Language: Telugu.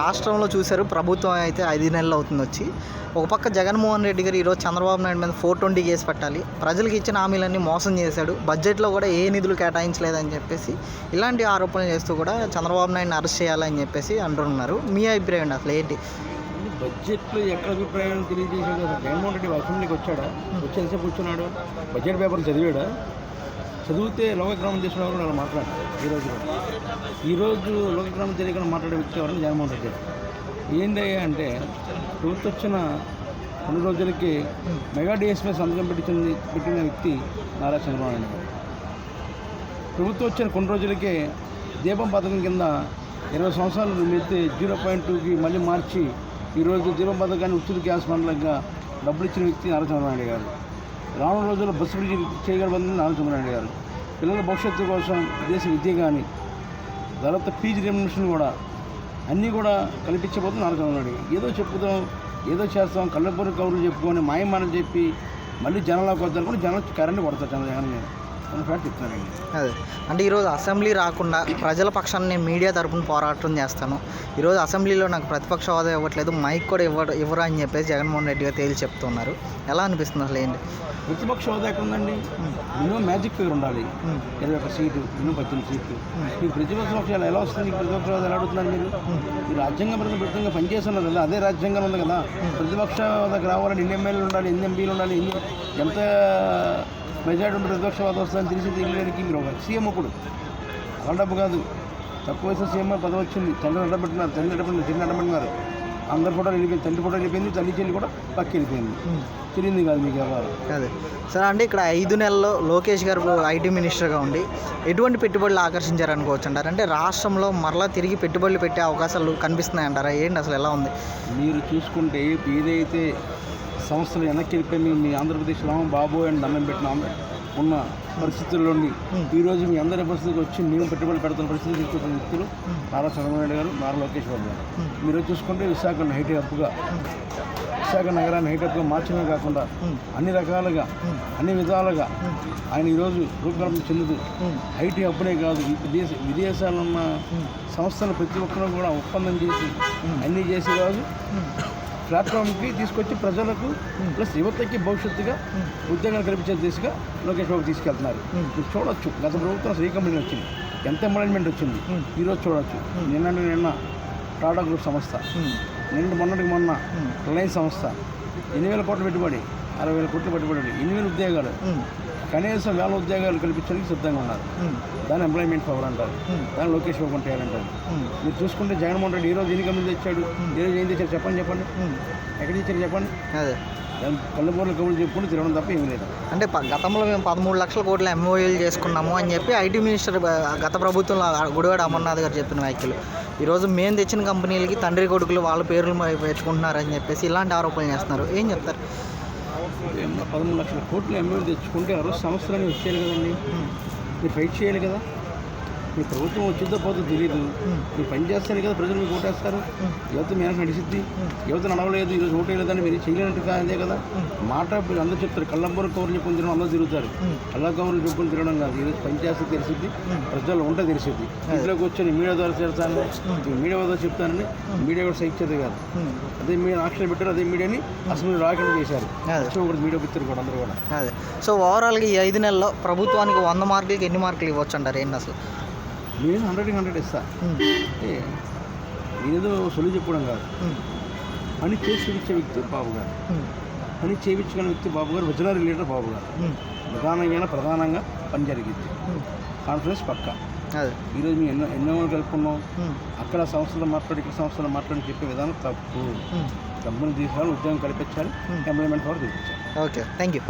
రాష్ట్రంలో చూశారు ప్రభుత్వం అయితే ఐదు నెలలు అవుతుంది వచ్చి. ఒక పక్క జగన్మోహన్ రెడ్డి గారు ఈరోజు చంద్రబాబు నాయుడు మీద ఫోర్ ట్వంటీ కేసు పెట్టాలి. ప్రజలకు ఇచ్చిన హామీలన్నీ మోసం చేశాడు. బడ్జెట్లో కూడా ఏ నిధులు కేటాయించలేదని చెప్పేసి ఇలాంటి ఆరోపణలు చేస్తూ కూడా చంద్రబాబు నాయుడుని అరెస్ట్ చేయాలని చెప్పేసి అంటున్నారు. మీ అభిప్రాయం అసలు? ఏంటి? బడ్జెట్లో ఎక్కడ అభిప్రాయం తెలియజేసాడు జగన్మోహన్ రెడ్డి అసెంబ్లీకి వచ్చాడా? వచ్చి ఎంతసేపు కూర్చున్నాడు. బడ్జెట్ పేపర్ చదివాడా? చదివితే లోకగ్రామం చేసిన వారు అలా మాట్లాడారు ఈరోజు ఈరోజు లోకగ్రామం తెలియకుండా మాట్లాడే వ్యక్తి ఎవరైనా జగన్మోహన్ రెడ్డి ఏంటి అంటే ప్రభుత్వం వచ్చిన కొన్ని రోజులకి మెగా డిఎస్పీ సంతకం పెట్టింది పెట్టిన వ్యక్తి నారా చంద్రబాబు నాయుడు గారు. ప్రభుత్వం వచ్చిన కొన్ని రోజులకే దీపం పథకం కింద ఇరవై సంవత్సరాలు మిగితే జీరో పాయింట్ టూకి మళ్ళీ మార్చి ఈరోజు దీపం పథకాన్ని ఉచిత గ్యాస్ మండలంగా డబ్బులు ఇచ్చిన వ్యక్తి నారా చంద్రబాబు నాయుడు గారు. రానున్న రోజుల్లో బస్సు బ్రిడ్జి చేయగలబడింది నారా చంద్రబాబు గారు పిల్లల భవిష్యత్తు కోసం దేశ విద్య కానీ తర్వాత పీజీ రెమ్యునేషన్ కూడా అన్నీ కూడా కల్పించబోతుంది నారా చంద్రబాబు గారు. ఏదో చెప్పుదాం ఏదో చేస్తాం కళ్ళపూరి కౌరులు చెప్పుకొని మాయమానం చెప్పి మళ్ళీ జనంలోకి వద్దారు కూడా జనం కరెంట్ కొడతారు చంద్ర అదే. అంటే ఈరోజు అసెంబ్లీ రాకుండా ప్రజల పక్షాన్ని నేను మీడియా తరపున పోరాటం చేస్తాను. ఈరోజు అసెంబ్లీలో నాకు ప్రతిపక్ష హోదా ఇవ్వట్లేదు మైక్ కూడా ఇవ్వడు ఇవ్వరు అని చెప్పేసి జగన్మోహన్ రెడ్డి గారు తేల్చి చెప్తున్నారు. ఎలా అనిపిస్తుంది అసలు ఏంటి? ప్రతిపక్ష హోదా ఉందండి మినిమం మ్యాజిక్ ఫిగర్ ఉండాలి. ఇరవై ఒక సీటు మినిమం పద్దెనిమిది సీట్లు. మీకు ప్రతిపక్ష పక్షాలు ఎలా వస్తుంది ప్రతిపక్ష హోదా ఎలా అడుగుతున్నారు మీరు? మీరు రాజ్యాంగ ప్రతిపక్షంగా పనిచేస్తున్నారు కదా అదే రాజ్యాంగం ఉంది కదా. ప్రతిపక్ష హోదాకి రావాలని ఎన్ని ఎమ్మెల్యేలు ఉండాలి ఎన్ని ఎంపీలు ఉండాలి ఎన్ని ఎంత మెజారిటీ ఉంటే ప్రతిపక్ష హోదా వస్తుందని తెలిసి తెలియడానికి మీరు ఒక సీఎం ఒకడు అలా డబ్బు కాదు. తక్కువ వయసు సీఎం పదవి వచ్చింది. తండ్రి అడ్డబెట్టినారు తండ్రి అడ్డబెట్టినారు చెల్లి అడ్డబెట్టినారు అందరు కూడా వెళ్ళిపోయింది తండ్రి కూడా వెళ్ళిపోయింది. తల్లి చెల్లి కూడా పక్క వెళ్ళిపోయింది. తెలియదు కాదు మీకు ఎవరు? అదే. సరే అంటే ఇక్కడ ఐదు నెలల్లో లోకేష్ గారు ఐటీ మినిస్టర్గా ఉండి ఎటువంటి పెట్టుబడులు ఆకర్షించారు అనుకోవచ్చు అంటారు అంటే రాష్ట్రంలో మరలా తిరిగి పెట్టుబడులు పెట్టే అవకాశాలు కనిపిస్తున్నాయి అంటారా ఏంటి అసలు ఎలా ఉంది? మీరు చూసుకుంటే ఏదైతే సంస్థలు వెనక్కి వెళ్ళిపోయి మీ- ఆంధ్రప్రదేశ్ ఆంధ్రప్రదేశ్లో బాబు అని దండం పెట్టిన ఉన్న పరిస్థితుల్లోని ఈరోజు మీ అందరి పరిస్థితికి వచ్చి మేము పెట్టుబడులు పెడుతున్న పరిస్థితి తీసుకొచ్చిన వ్యక్తులు నారా చంద్రబాబు నాయుడు గారు నారా లోకేష్ బాబు గారు. మీరు చూసుకుంటే విశాఖను హైటీ హబ్గా విశాఖ నగరాన్ని హైటప్గా మార్చడమే కాకుండా అన్ని రకాలుగా అన్ని విధాలుగా ఆయన ఈరోజు రూపకల్పన చెందుతూ ఐటీ అప్పుడే కాదు విదేశ విదేశాలున్న సంస్థలు ప్రతి ఒక్కరూ కూడా ఒప్పందం చేసి అన్నీ చేసి కాదు ప్లాట్ఫామ్కి తీసుకొచ్చి ప్రజలకు ప్లస్ యువతకి భవిష్యత్తుగా ఉద్యోగాలు కల్పించే దిశగా లోకేష్ బాబు తీసుకెళ్తున్నారు. మీరు చూడొచ్చు. గత ప్రభుత్వం శ్రీ కంపెనీ వచ్చింది? ఎంత ఎంప్లాయ్మెంట్ వచ్చింది? ఈరోజు చూడొచ్చు. నిన్న నిన్న టాటా గ్రూప్ సంస్థ. నిన్న మొన్నటికి మొన్న రిలయన్స్ సంస్థ. ఎన్ని వేల కోట్ల పెట్టుబడి. అరవై వేల కోట్ల పెట్టుబడి ఎన్ని వేల ఉద్యోగాలు. కనీసం వేల ఉద్యోగాలు కల్పించడానికి సిద్ధంగా ఉన్నారు. దాని ఎంప్లాయ్మెంట్ పవర్ అంటారు. దాని లోకేష్ బాబు అంటే అంటారు మీరు చూసుకుంటే జగన్మోహన్ రెడ్డి ఈరోజు ఎన్ని కంపెనీలు తెచ్చాడు? ఈరోజు ఏం తెచ్చారు చెప్పండి చెప్పండి. ఎక్కడ తెచ్చారు చెప్పండి? అదే. కళ్ళబోర్ల కబుర్లు చెప్పుకుంటూ తిరగడం తప్ప ఏమీ లేదు. అంటే గతంలో మేము పదమూడు లక్షల కోట్ల ఎంఓఏలు చేసుకున్నాము అని చెప్పి ఐటీ మినిస్టర్ గత ప్రభుత్వంలో గుడివాడ అమర్నాథ్ గారు చెప్పిన వ్యాఖ్యలు. ఈరోజు మేము తెచ్చిన కంపెనీలకి తండ్రి కొడుకులు వాళ్ళ పేర్లు పెట్టుకుంటున్నారని చెప్పేసి ఇలాంటి ఆరోపణలు చేస్తున్నారు. ఏం చెప్తారు? పదమూడు లక్షల కోట్లు ఎంఎల్ తెచ్చుకుంటే ఆ రోజు సంవత్సరాన్ని వచ్చేయాలి కదండి. మీరు ఫైట్ చేయాలి కదా. మీ ప్రభుత్వం వచ్చిందో పోతే తెలియదు మీరు పని చేస్తారు కదా ప్రజలు మీకు ఓటేస్తారు. యువత మీద నడిచిద్ది యువత నడవలేదు? ఈరోజు ఓటేయలేదని మీరు చేయలేనట్టు కాదే కదా? మాట మీరు అందరూ చెప్తారు. కళ్ళంబూరు కవర్లు చెప్పుకొని తినడం అందరూ తిరుగుతారు. కళ్ళ కవర్లు చెప్పుకొని తిరగడం కాదు. ఈరోజు పని చేస్తే తెలిసిద్ది. ప్రజలు ఉంటే తెలిసిద్ది. ఇంట్లో కూర్చొని మీడియా ద్వారా చేస్తాను మీడియా ద్వారా చెప్తానని మీడియా కూడా సహించేది కాదు. అదే మీడియా ఆక్షన్ పెట్టారు అదే మీడియాని అసలు రాకుండా చేశారు. వచ్చి మీడియా పిక్చర్ కూడా అందరూ కూడా. అదే. సో ఓవరాల్గా ఈ ఐదు నెలల్లో ప్రభుత్వానికి వంద మార్కులకి ఎన్ని మార్కులు ఇవ్వచ్చు అంటారు ఏంటి అసలు? నేను హండ్రెడ్కి హండ్రెడ్ ఇస్తా. అంటే నేనేదో సొలి చెప్పడం కాదు. పని చేసి చూపించే వ్యక్తి బాబు గారు. పని చేయించుకునే వ్యక్తి బాబు గారు విజనరీ లీడర్ బాబు గారు. ప్రధానంగా ప్రధానంగా పని జరిగింది. కాన్ఫిడెన్స్ పక్క. ఈరోజు మేము ఎన్నో ఎన్నో కలుపుకున్నాం అక్కడ సంస్థలు మాట్లాడి ఇక్కడ సంస్థలు మాట్లాడి చెప్పే విధానం తప్పు. డబ్బులు తీసుకోవాలి ఉద్యోగం కల్పించాలి ఎంప్లాయ్మెంట్ పవర్ చూపించాలి ఓకే. Thank you